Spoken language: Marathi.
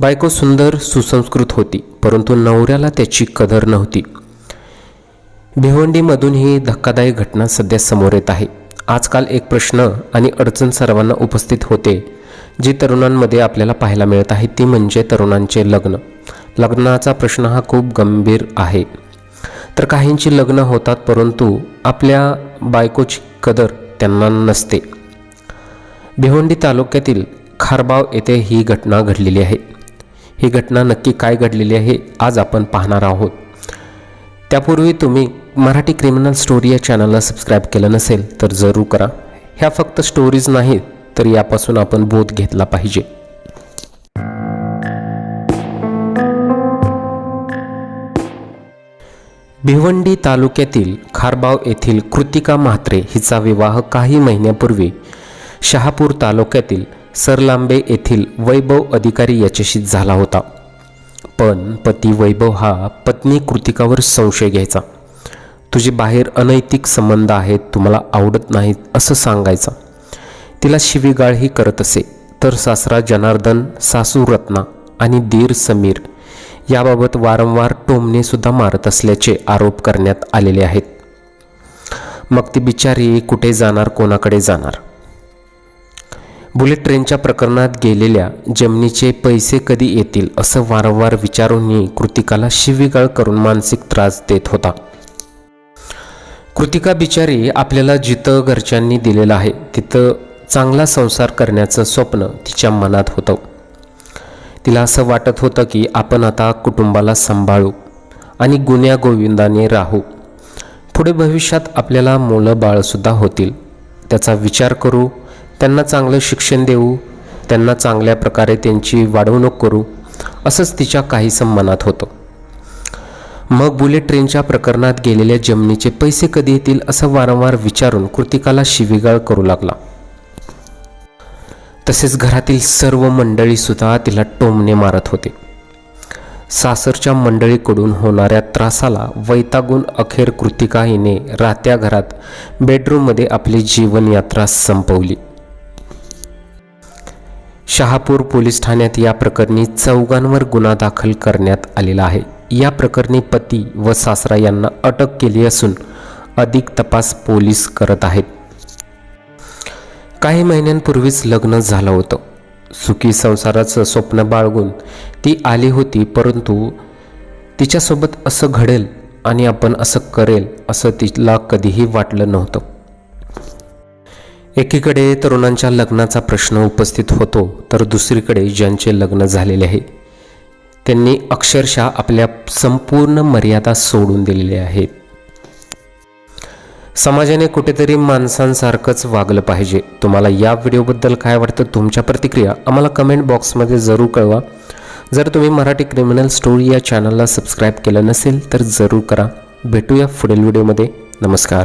बायको सुंदर सुसंस्कृत होती परंतु नवऱ्याला त्याची कदर नव्हती. भिवंडीमधून ही धक्कादायक घटना सध्या समोर येत आहे. आजकाल एक प्रश्न आणि अडचण सर्वांना उपस्थित होते जी तरुणांमध्ये आपल्याला पाहायला मिळत आहे ती म्हणजे तरुणांचे लग्न. लग्नाचा प्रश्न हा खूप गंभीर आहे. तर काहींची लग्न होतात परंतु आपल्या बायकोची कदर त्यांना नसते. भिवंडी तालुक्यातील खारबाव येथे ही घटना घडलेली आहे. ही घटना नक्की काय घडलेली आहे आज आपण पाहणार आहोत. त्यापूर्वी तुम्ही मराठी क्रिमिनल स्टोरी या चॅनलला सबस्क्राईब केलं नसेल तर जरूर करा. ह्या फक्त स्टोरीज नाहीत तर यापासून आपण बोध घेतला पाहिजे. भिवंडी तालुक्यातील खारबाव येथील कृतिका म्हात्रे हिचा विवाह काही महिन्यापूर्वी शहापूर तालुक्यातील सरलांबे येथील वैभव अधिकारी याच्याशी झाला होता. पण पती वैभव हा पत्नी कृतिकावर संशय घ्यायचा. तुझे बाहेर अनैतिक संबंध आहेत तुम्हाला आवडत नाहीत असं सांगायचा. तिला शिवीगाळही करत असे. तर सासरा जनार्दन सासू रत्ना आणि दीर समीर याबाबत वारंवार टोमणेसुद्धा मारत असल्याचे आरोप करण्यात आलेले आहेत. मग ती बिचारी कुठे जाणार कोणाकडे जाणार? बुलेट ट्रेनच्या प्रकरणात गेलेल्या जमिनीचे पैसे कधी येतील असं वारंवार विचारूनही कृतिकाला शिवीगाळ करून मानसिक त्रास देत होता. कृतिका बिचारी आपल्याला जिथं घरच्यांनी दिलेलं आहे तिथं चांगला संसार करण्याचं स्वप्न तिच्या मनात होतं. तिला असं वाटत होतं की आपण आता कुटुंबाला सांभाळू आणि गुन्ह्या गोविंदाने राहू. पुढे भविष्यात आपल्याला मुलं बाळसुद्धा होतील. त्याचा विचार करू त्यांना चांगलं शिक्षण देऊ त्यांना चांगल्या प्रकारे त्यांची वाढवणूक करू असंच तिच्या काहीसं मनात होतं. मग बुलेट ट्रेनच्या प्रकरणात गेलेल्या जमिनीचे पैसे कधी येतील असं वारंवार विचारून कृतिकाला शिवीगाळ करू लागला. तसेच घरातील सर्व मंडळीसुद्धा तिला टोमणे मारत होते. सासरच्या मंडळीकडून होणाऱ्या त्रासाला वैतागून अखेर कृतिका हिने राहत्या घरात बेडरूममध्ये आपली जीवनयात्रा संपवली. शहापूर पोलीस ठाण्यात या प्रकरणी चौघांवर गुन्हा दाखल करण्यात आलेला आहे. या प्रकरणी पती व सासरा यांना अटक केली असून अधिक तपास पोलीस करत आहेत. काही महिन्यांपूर्वीच लग्न झालं होतं. सुखी संसाराचं स्वप्न बाळगून ती आली होती परंतु तिच्यासोबत असं घडेल आणि आपण असं करेल असं तिला कधीही वाटलं नव्हतं. एकीकडे तरुणांच्या लग्नाचा प्रश्न उपस्थित होतो तर दुसरीकडे ज्यांचे लग्न झालेले आहे त्यांनी अक्षरशः आपल्या संपूर्ण मर्यादा सोडून दिलेल्या आहेत. समाजाने कुठेतरी माणसांसारखंच वागलं पाहिजे. तुम्हाला या व्हिडिओबद्दल काय वाटतं? तुमच्या प्रतिक्रिया आम्हाला कमेंट बॉक्समध्ये जरूर कळवा. जर तुम्ही मराठी क्रिमिनल स्टोरी या चॅनलला सबस्क्राईब केलं नसेल तर जरूर करा. भेटूया पुढील व्हिडिओमध्ये. नमस्कार.